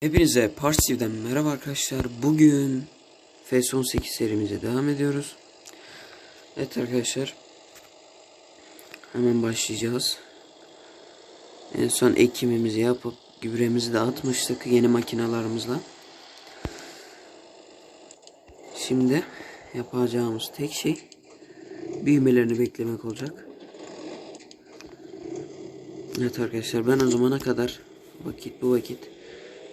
Hepinize Parsiv'den merhaba arkadaşlar. Bugün FS 18 serimize devam ediyoruz. Evet arkadaşlar. Hemen başlayacağız. En son ekimimizi yapıp gübremizi de atmıştık yeni makinalarımızla. Şimdi yapacağımız tek şey büyümelerini beklemek olacak. Evet arkadaşlar ben o zamana kadar vakit bu vakit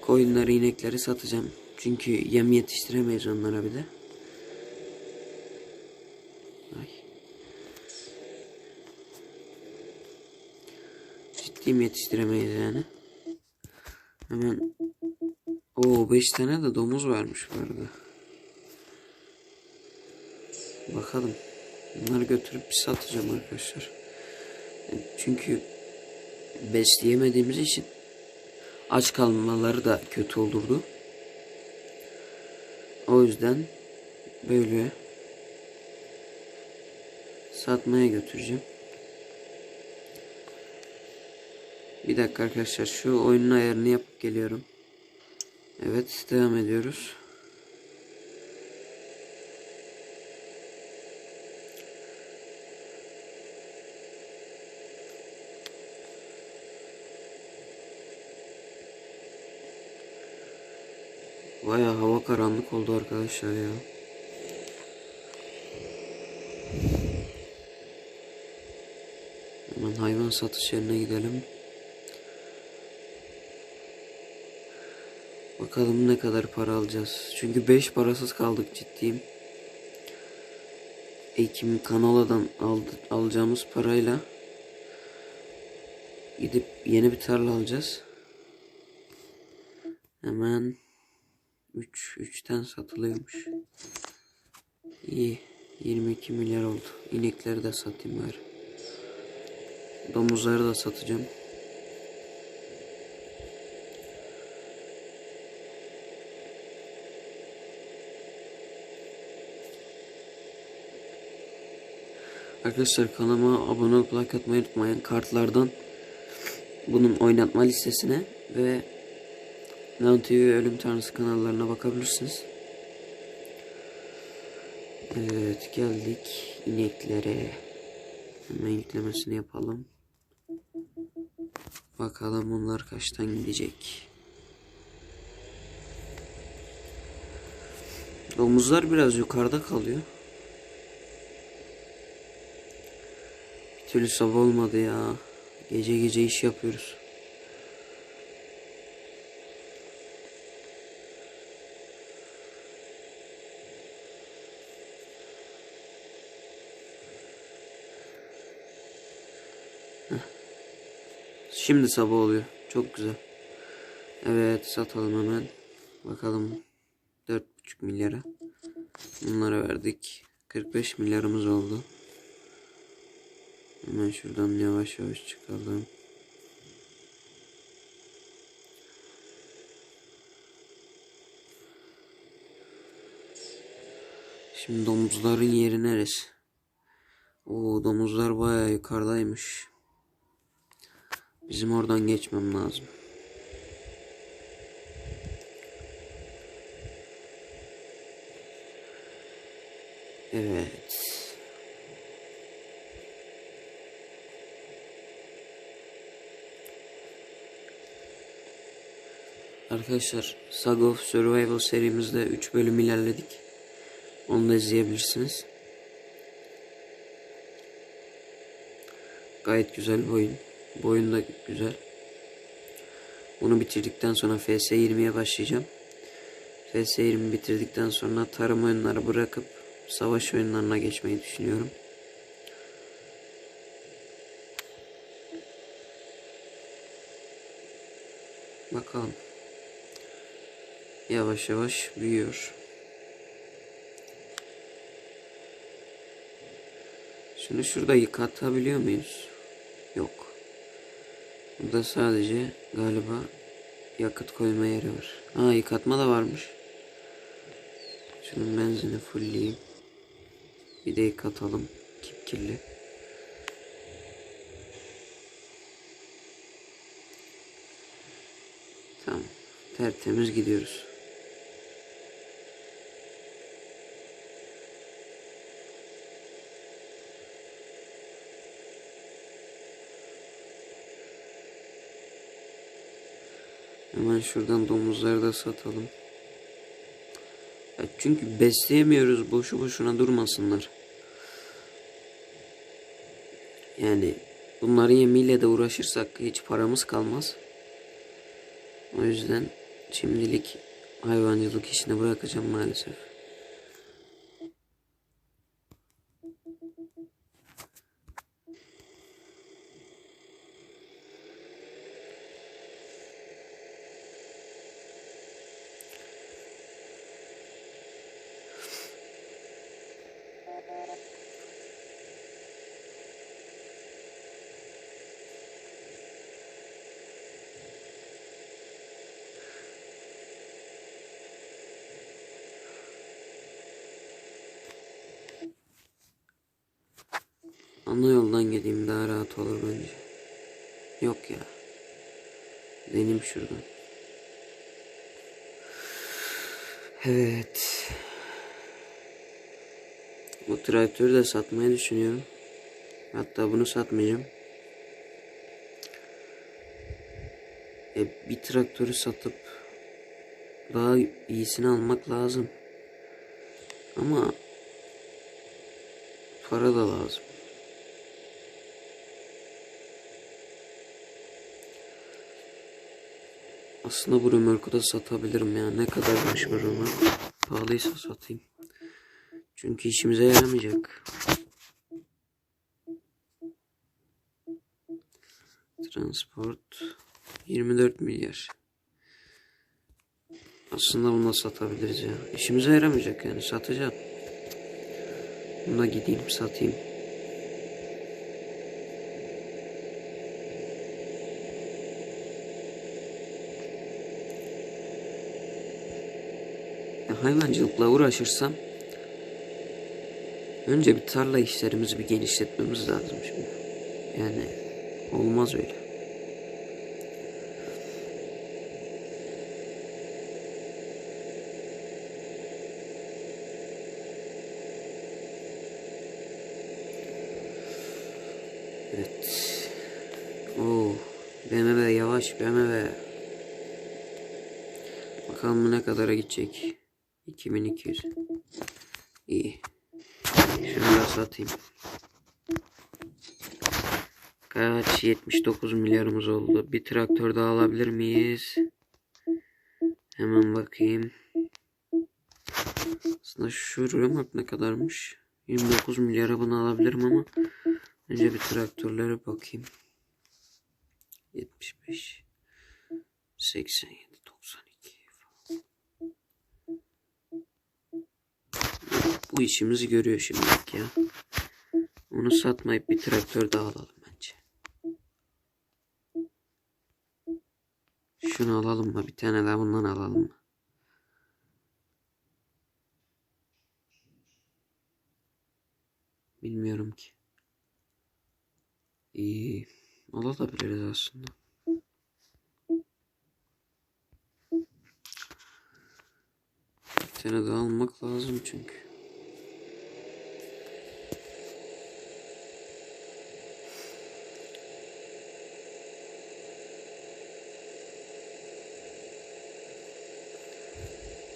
koyunları inekleri satacağım. Çünkü yem yetiştiremeyiz onlara bir de. Ay. Ciddiyim yetiştiremeyiz yani. Hemen o 5 tane de domuz varmış bu arada. Bakalım. Bunları götürüp satacağım arkadaşlar. Çünkü besleyemediğimiz için aç kalmaları da kötü olurdu. O yüzden böyle satmaya götüreceğim. Bir dakika arkadaşlar şu oyunun ayarını yapıp geliyorum. Evet devam ediyoruz. Baya hava karanlık oldu arkadaşlar ya. Hemen hayvan satış yerine gidelim. Bakalım ne kadar para alacağız. Çünkü 5 parasız kaldık ciddiyim. Ekim Kanola'dan aldı, alacağımız parayla gidip yeni bir tarla alacağız. Hemen 3 3'ten satılıyormuş. İyi. 22 milyar oldu. İnekleri de satayım bari. Domuzları da satacağım. Arkadaşlar kanalıma abone olup like atmayı unutmayın. Kartlardan bunun oynatma listesine ve Neon TV Ölüm Tanrısı kanallarına bakabilirsiniz. Evet geldik ineklere. Hemen yüklemesini yapalım. Bakalım bunlar kaçtan gidecek. Domuzlar biraz yukarıda kalıyor. Bir türlü sabah olmadı ya. Gece gece iş yapıyoruz. Şimdi sabah oluyor. Çok güzel. Evet satalım hemen. Bakalım 4,5 milyara. Bunlara verdik. 45 milyarımız oldu. Hemen şuradan yavaş yavaş çıkalım. Şimdi domuzların yeri neresi? Oo domuzlar bayağı yukarıdaymış. Bizim oradan geçmem lazım. Evet. Arkadaşlar Saga of Survival serimizde 3 bölüm ilerledik. Onu da izleyebilirsiniz. Gayet güzel bir oyun. Bu oyun da güzel. Bunu bitirdikten sonra FS20'ye başlayacağım. FS20 bitirdikten sonra tarım oyunları bırakıp savaş oyunlarına geçmeyi düşünüyorum. Bakalım. Yavaş yavaş büyüyor. Şunu şurada yıkatabiliyor muyuz? Yok. Burada sadece galiba yakıt koyma yeri var. Ha yıkatma da varmış. Şunun benzini fullleyeyim. Videoyu katalım. Kipkirli. Tamam. Tertemiz gidiyoruz. Hemen şuradan domuzları da satalım. Ya çünkü besleyemiyoruz boşu boşuna durmasınlar. Yani bunların yemiyle de uğraşırsak hiç paramız kalmaz. O yüzden şimdilik hayvancılık işini bırakacağım maalesef. Ana yoldan geleyim daha rahat olur bence. Yok ya. Benim şuradan. Evet. Bu traktörü de satmayı düşünüyorum. Hatta bunu satmayacağım. E, bir traktörü satıp daha iyisini almak lazım. Ama para da lazım. Aslında bu römorku da satabilirim ya. Ne kadarmış bu römork? Pahalıysa satayım. Çünkü işimize yaramayacak. Transport 24 milyar. Aslında bunu satabiliriz ya. İşimize yaramayacak yani satacağım. Buna gideyim satayım. Hayvancılıkla uğraşırsam önce bir tarla işlerimizi bir genişletmemiz lazım şimdi. Yani olmaz öyle. Evet. Oo, BMW yavaş BMW. Bakalım ne kadara gidecek. 2200. İyi. Şunu da satayım. Kaç? 79 milyarımız oldu. Bir traktör daha alabilir miyiz? Hemen bakayım. Aslında şu remote ne kadarmış? 29 milyara bunu alabilirim ama önce bir traktörlere bakayım. 75 87 92 falan. Bu işimizi görüyor şimdilik ya. Onu satmayıp bir traktör daha alalım bence. Şunu alalım mı? Bir tane daha bundan alalım mı? Bilmiyorum ki. İyi. Alabiliriz aslında. Bir tane daha almak lazım çünkü.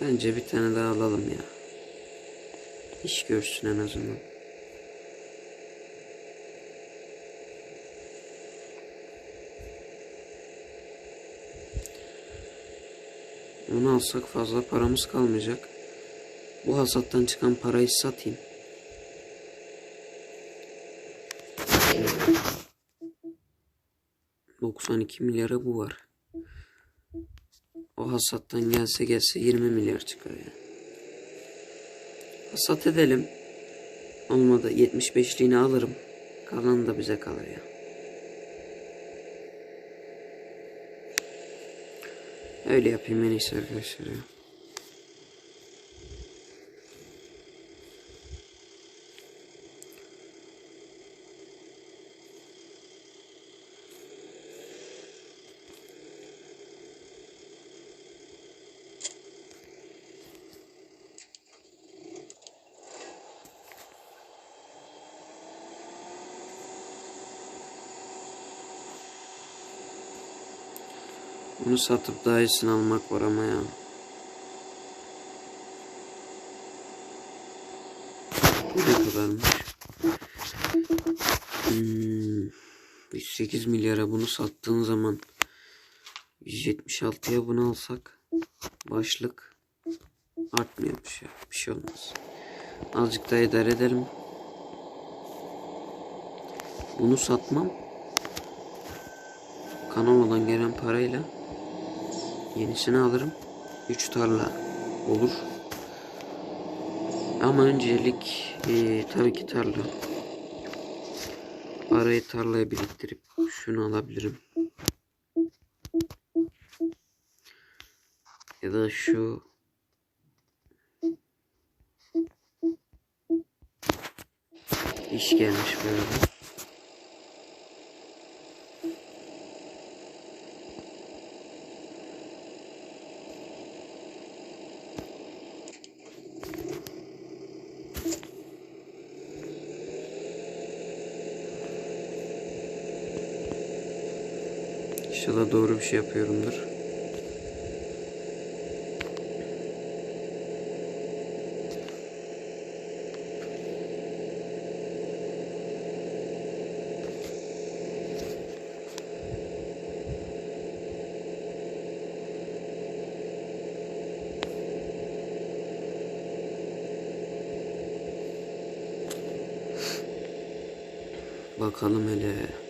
Bence bir tane daha alalım ya. İş görsün en azından. Onu alsak fazla paramız kalmayacak. Bu hasattan çıkan parayı satayım. ...92 milyara bu var. O hasattan gelse gelse 20 milyar çıkar ya. Hasat edelim. Olmadı 75'liğini alırım. Kalanı da bize kalır ya. Öyle yapayım en iyisi arkadaşlar ya. Bunu satıp daha iyisini almak var ama ya. Ne kadarmış? Hmm, 108 milyara bunu sattığın zaman 176'ya bunu alsak başlık artmıyormuş ya. Bir şey olmaz. Azıcık daha idare edelim. Bunu satmam. Kanalodan gelen parayla yenisini alırım. 3 tarla olur. Ama öncelik eee, tabii ki tarla. Parayı tarlaya biriktirip şunu alabilirim. Ya da şu iş gelmiş böyle. Şey yapıyorumdur. Bakalım hele.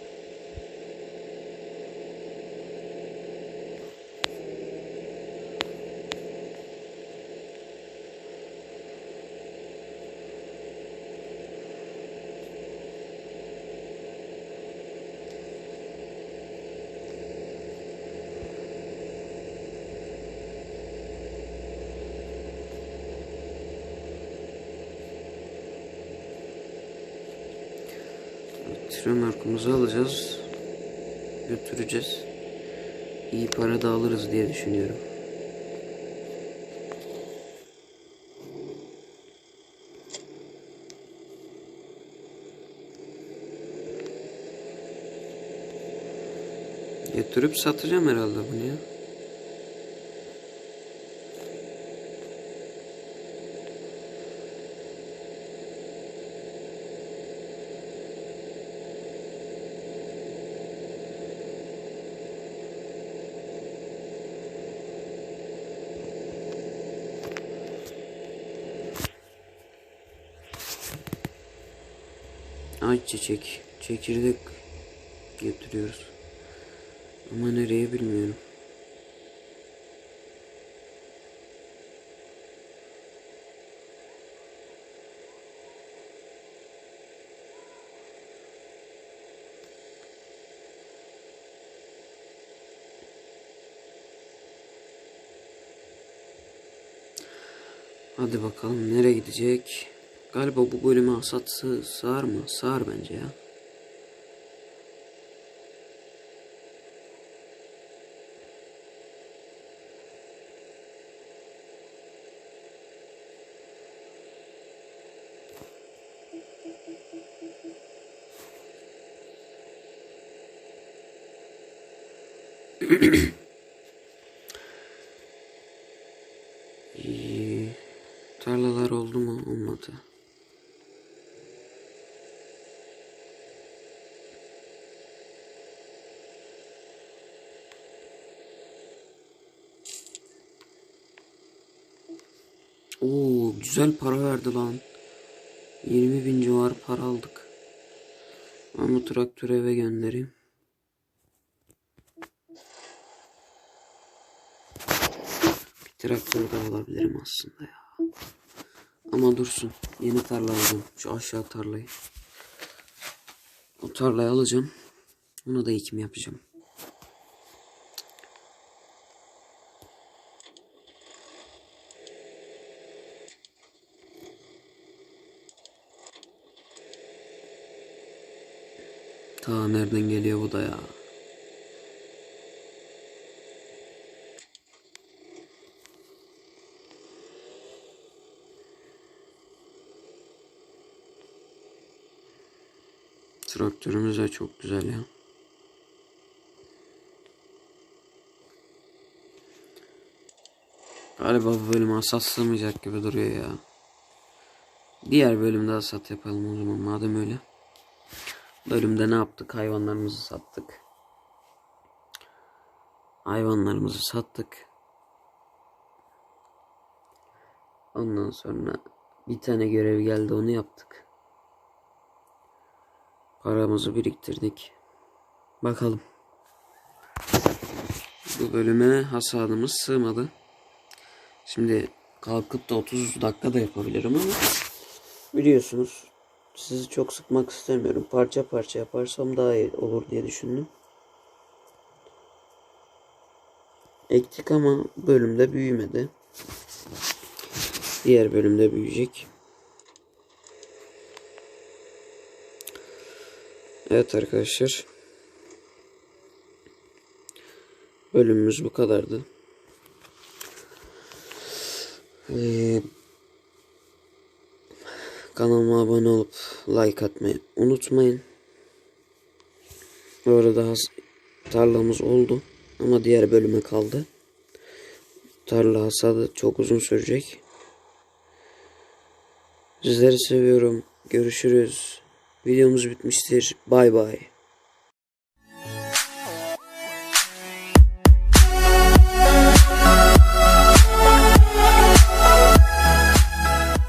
Tren arkumuzu alacağız. Götüreceğiz. İyi para da alırız diye düşünüyorum. Götürüp satacağım herhalde bunu ya. Ayçiçek, çekirdek getiriyoruz. Ama nereye bilmiyorum. Hadi bakalım nereye gidecek? Galiba bu bölüme hasat sığ- sığar mı? Sığar bence ya. İyi. Tarlalar oldu mu? Olmadı. Oo, güzel para verdi lan. 20 bin civarı para aldık. Ben bu traktörü eve göndereyim. Bir traktör de alabilirim aslında ya. Ama dursun. Yeni tarla alacağım. Şu aşağı tarlayı. O tarlayı alacağım. Ona da ekim yapacağım. Ta nereden geliyor bu da ya? Traktörümüz de çok güzel ya. Galiba bu bölüm hasat gibi duruyor ya. Diğer bölümde hasat yapalım o zaman madem öyle. Bölümde ne yaptık? Hayvanlarımızı sattık. Hayvanlarımızı sattık. Ondan sonra bir tane görev geldi onu yaptık. Paramızı biriktirdik. Bakalım. Bu bölüme hasadımız sığmadı. Şimdi kalkıp da 30 dakika da yapabilirim ama biliyorsunuz sizi çok sıkmak istemiyorum. Parça parça yaparsam daha iyi olur diye düşündüm. Ektik ama bölümde büyümedi. Diğer bölümde büyüyecek. Evet arkadaşlar. Bölümümüz bu kadardı. Ee, kanalıma abone olup like atmayı unutmayın. Bu arada tarlamız oldu ama diğer bölüme kaldı. Tarla hasadı çok uzun sürecek. Sizleri seviyorum. Görüşürüz. Videomuz bitmiştir. Bay bay.